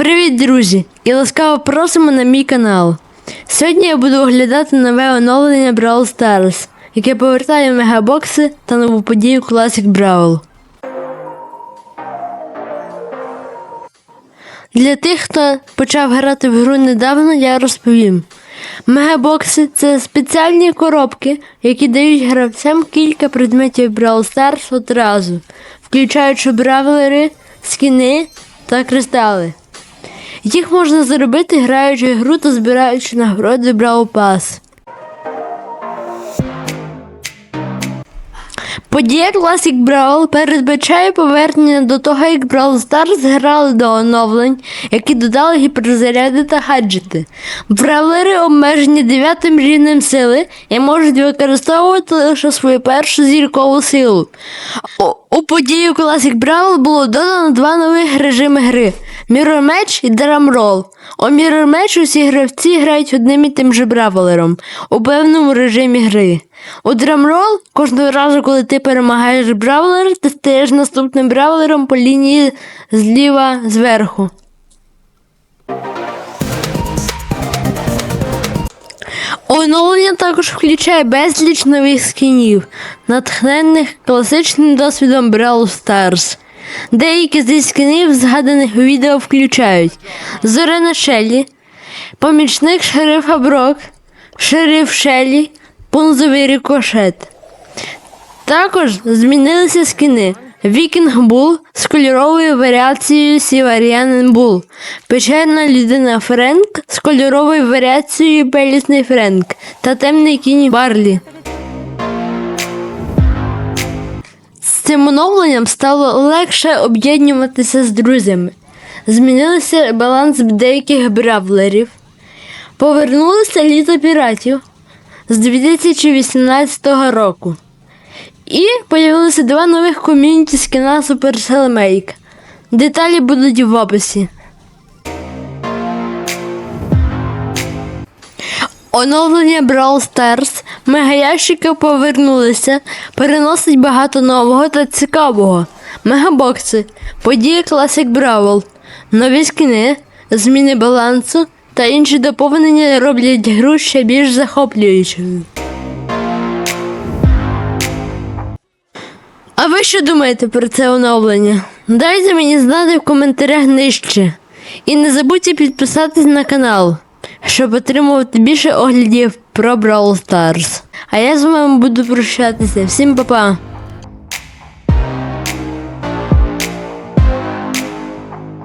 Привіт, друзі! І ласкаво просимо на мій канал. Сьогодні я буду оглядати нове оновлення Brawl Stars, яке повертає мегабокси та нову подію Classic Brawl. Для тих, хто почав грати в гру недавно, я розповім. Мегабокси це спеціальні коробки, які дають гравцям кілька предметів Brawl Stars одразу, включаючи бравлери, скіни та кристали. Їх можна заробити, граючи гру та збираючи нагороди Brawl Pass. Подія Classic Brawl передбачає повернення до того, як Brawl Stars грали до оновлень, які додали гіперзаряди та гаджети. Бравлери обмежені 9 рівнем сили і можуть використовувати лише свою першу зіркову силу. У подію Classic Brawl було додано два нових режими гри: Match і Roll. У Mirror усі гравці грають одним і тим же бравлером у певному режимі гри. У Roll кожного разу, коли ти перемагаєш бравлера, ти стаєш наступним бравлером по лінії зліва зверху. Оновлення також включає безліч нових скінів, натхненних класичним досвідом Brawl Stars. Деякі зі скінів, згаданих відео, включають Зорена Шелі, помічник шерифа Брок, шериф Шелі, пунзовий рикошет. Також змінилися скини. Вікінг Бул з кольоровою варіацією Сіваріанен Бул, печерна людина Френк з кольоровою варіацією Пелісний Френк та темний кінь Барлі. Цим оновленням стало легше об'єднуватися з друзями. Змінився баланс деяких бравлерів. Повернулося літо піратів з 2018 року. І появилися два нових ком'юніті скіна Supercell Make. Деталі будуть в описі. Оновлення Brawl Stars мегаящики повернулися, переносить багато нового та цікавого. Мегабокси, події Classic Brawl, нові скіни, зміни балансу та інші доповнення роблять гру ще більш захоплюючою. А ви що думаєте про це оновлення? Дайте мені знати в коментарях нижче. І не забудьте підписатись на канал, щоб отримувати більше оглядів про Brawl Stars. А я з вами буду прощатися. Всім па-па!